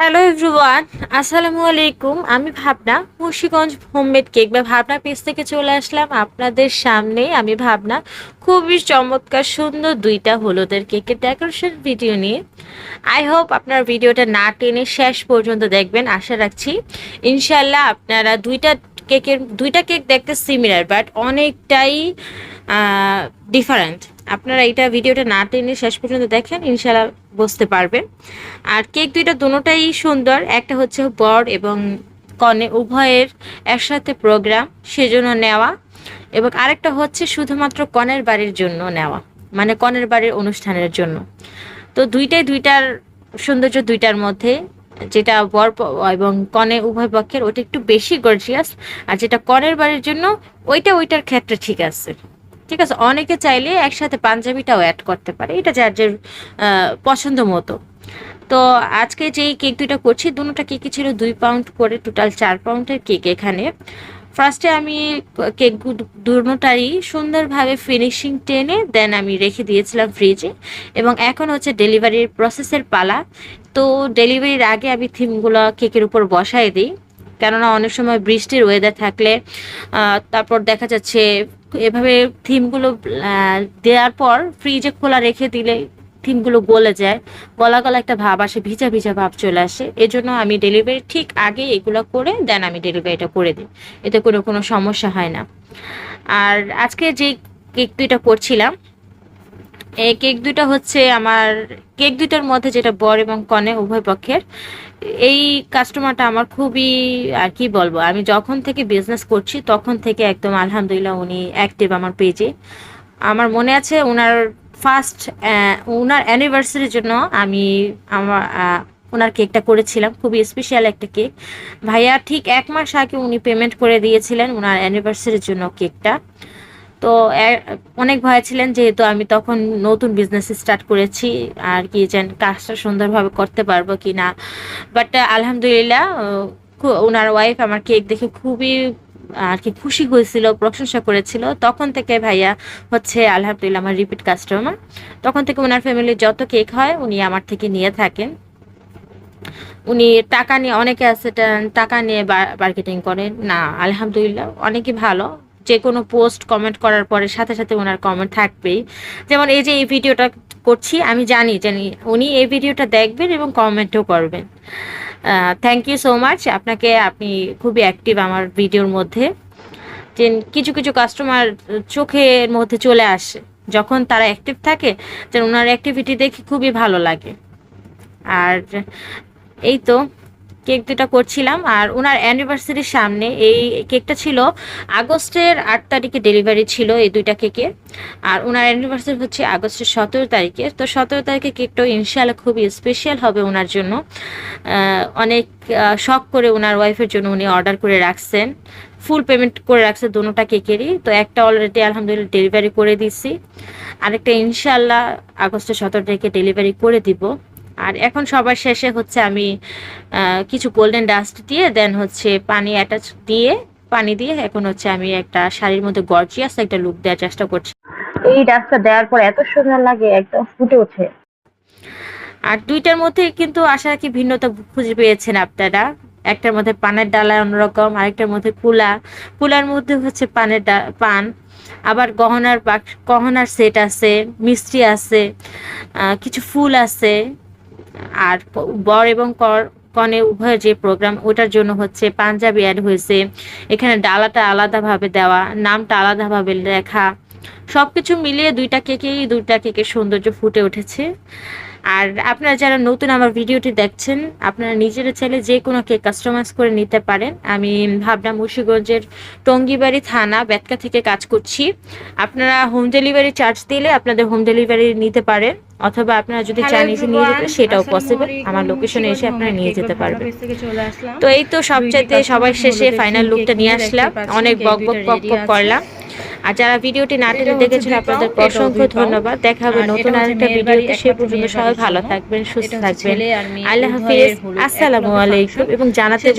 Hello everyone আসসালামু আলাইকুম আমি ভাবনা, মুন্সিগঞ্জ হোমমেড কেক বা ভাবনা পেজ থেকে চলে আসলাম আপনাদের সামনে। আমি ভাবনা, খুবই চমৎকার, সুন্দর দুইটা হলুদের কেকের ডেকোরেশন ভিডিও নিয়ে। আই হোপ আপনার ভিডিওটা না টেনে শেষ পর্যন্ত দেখবেন, আশা রাখছি। ইনশাল্লাহ আপনারা দুইটা কেকের দুইটা কেক দেখতে সিমিলার বাট অনেকটাই ডিফারেন্ট আপনারা এইটা ভিডিওটা না টেনে শেষ পর্যন্ত দেখেন ইনশাল্লাহ বুঝতে পারবেন। আর কেক দুইটা দুটোটাই সুন্দর, একটা হচ্ছে বর এবং কনে, উভয়ের একসাথে প্রোগ্রাম সেজন্য নেওয়া এবং আরেকটা হচ্ছে শুধুমাত্র কনের বাড়ির জন্য নেওয়া মানে কনের বাড়ির অনুষ্ঠানের জন্য। তো দুইটাই দুইটার সৌন্দর্য দুইটার মধ্যে, যেটা বর এবং কনে উভয় পক্ষের, ওটা একটু বেশি গর্জিয়াস আর যেটা কনের বাড়ির জন্য, ওইটা ওইটার ক্ষেত্রে ঠিক আছে। ঠিক আছে, অনেকে চাইলে একসাথে পাঞ্জাবিটাও অ্যাড করতে পারে, এটা যার যার পছন্দ মতো। তো আজকে যেই কেক দুইটা করছি, দুটোটা কেকই ছিল দুই পাউন্ড করে টোটাল চার পাউন্ডের কেক এখানে। ফার্স্টে আমি কেক দুটোটারই সুন্দরভাবে ফিনিশিং টেনে দেন আমি রেখে দিয়েছিলাম ফ্রিজে এবং এখন হচ্ছে ডেলিভারির প্রসেসের পালা। তো ডেলিভারির আগে আমি থিমগুলো কেকের উপর বসায় দিই। কেননা অনেক সময় বৃষ্টির ওয়েদার থাকলে তারপর দেখা যাচ্ছে এভাবে থিমগুলো দেওয়ার পর ফ্রিজে খোলা রেখে দিলে থিমগুলো গলে যায়। গলা গলা একটা ভাব আসে, ভিজা ভিজা ভাব চলে আসে। এজন্য আমি ডেলিভারি ঠিক আগে এগুলো করে দেন আমি ডেলিভারিটা করে দিই। এতে করে কোনো সমস্যা হয় না। আর আজকে যে কেক দুইটা করছিলাম এই কেক দুইটা হচ্ছে আমার, কেক দুইটার মধ্যে যেটা বর এবং কনে উভয় পক্ষের, এই কাস্টমারটা আমার খুবই, আর কি বলব, আমি যখন থেকে বিজনেস করছি তখন থেকে একদম আলহামদুলিল্লাহ উনি অ্যাক্টিভ আমার পেজে আমার মনে আছে ওনার ফার্স্ট ওনার অ্যানিভার্সারির জন্য আমি আমার ওনার কেকটা করেছিলাম, খুবই স্পেশাল একটা কেক। ভাইয়া ঠিক এক মাস আগে উনি পেমেন্ট করে দিয়েছিলেন ওনার অ্যানিভার্সারির জন্য কেকটা। তো অনেক ভয় ছিলেন যেহেতু আমি তখন নতুন বিজনেস স্টার্ট করেছি, আর কি যেন কাজটা সুন্দরভাবে করতে পারব কি না বাট আলহামদুলিল্লাহ ওনার ওয়াইফ আমার কেক দেখে খুবই, আর কি খুশি হয়েছিল, প্রশংসা করেছিল। তখন থেকে ভাইয়া হচ্ছে আলহামদুলিল্লাহ আমার রিপিট কাস্টমার তখন থেকে ওনার ফ্যামিলির যত কেক হয়, উনি আমার থেকে নিয়ে থাকেন। উনি টাকা নিয়ে, অনেকে আছে টাকা নিয়ে মার্কেটিং করেন। না, আলহামদুলিল্লাহ, অনেকই ভালো। যে কোনো পোস্ট কমেন্ট করার পরে সাথে সাথে ওনার কমেন্ট থাকবেই। যেমন এই যে এই ভিডিওটা করছি, আমি জানি জানি উনি এই ভিডিওটা দেখবেন এবং কমেন্টও করবেন। থ্যাংক ইউ সো মাচ আপনাকে আপনি খুবই অ্যাক্টিভ আমার ভিডিওর মধ্যে। যে কিছু কিছু কাস্টমার চোখের মধ্যে চলে আসে, যখন তারা অ্যাক্টিভ থাকে যে ওনার অ্যাক্টিভিটি দেখে খুবই ভালো লাগে। আর এই তো কেক দুটা করছিলাম আর ওনার অ্যানিভার্সারির সামনে এই কেকটা ছিল আগস্টের আট তারিখে ডেলিভারি ছিল এই দুইটা কেকের আর ওনার অ্যানিভার্সারি হচ্ছে আগস্টের সতেরো তারিখে। তো সতেরো তারিখে কেকটাও ইনশাল্লাহ খুবই স্পেশাল হবে ওনার জন্য। অনেক শখ করে ওনার ওয়াইফের জন্য উনি অর্ডার করে রাখছেন। ফুল পেমেন্ট করে রাখছে দুটোটা কেকেরই। তো একটা অলরেডি আলহামদুলিল্লাহ ডেলিভারি করে দিছি আরেকটা ইনশাআল্লাহ আগস্টের সতেরো তারিখে ডেলিভারি করে দিব। আর এখন সবার শেষে হচ্ছে আমি কিছু গোল্ডেন ডাস্ট দিয়ে দেন হচ্ছে পানি অ্যাটাচ দিয়ে পানি দিয়ে এখন হচ্ছে আমি একটা শাড়ির মধ্যে গর্জিয়াস একটা লুক দেওয়ার চেষ্টা করছি। এই ডাস্টটা দেওয়ার পর এত সুন্দর লাগে একদম ফুটে ওঠে। আর দুইটার মধ্যে কিন্তু আশা রাখি ভিন্নতা খুঁজে পেয়েছেন আপনারা। একটার মধ্যে পানের ডালা অন্যরকম আরেকটার মধ্যে কুলা। কুলার মধ্যে হচ্ছে পানের পান। আবার গহনার গহনার সেট আছে মিষ্টি আছে কিছু ফুল আছে। আর বর এবং কর- কনে উভয়ের যে প্রোগ্রাম ওটার জন্য হচ্ছে পাঞ্জাবি অ্যাড হয়েছে। এখানে ডালাটা আলাদাভাবে দেওয়া, নামটা আলাদাভাবে লেখা। সবকিছু মিলিয়ে দুইটা কেকেই, দুইটা কেকের সৌন্দর্য ফুটে উঠেছে। আর আপনারা যারা নতুন আমার ভিডিওটি দেখছেন আপনারা নিজেরা চাইলে যে কোনো কেক কাস্টমাইজ করে নিতে পারেন। আমি ভাবনা মুন্সিগঞ্জের টঙ্গিবাড়ি থানা বেতকা থেকে কাজ করছি। আপনারা হোম ডেলিভারি চার্জ দিলে আপনাদের হোম ডেলিভারি নিতে পারেন অথবা আপনারা যদি চান এসে নিয়ে যেতে সেটাও পসিবল আমার লোকেশনে এসে আপনারা নিয়ে যেতে পারবেন। তো এই তো সবচাইতে সবার শেষে ফাইনাল লুকটা নিয়ে আসলাম। অনেক বক বক বক বক করলাম। আর যারা ভিডিওটি না টেনে দেখেছেন আপনাদের অসংখ্য ধন্যবাদ। দেখা হবে নতুন আরেকটা ভিডিওতে সে পর্যন্ত সবাই ভালো থাকবেন সুস্থ থাকবেন। আল্লাহ হাফিজ। আসসালামু আলাইকুম। এবং জানাতে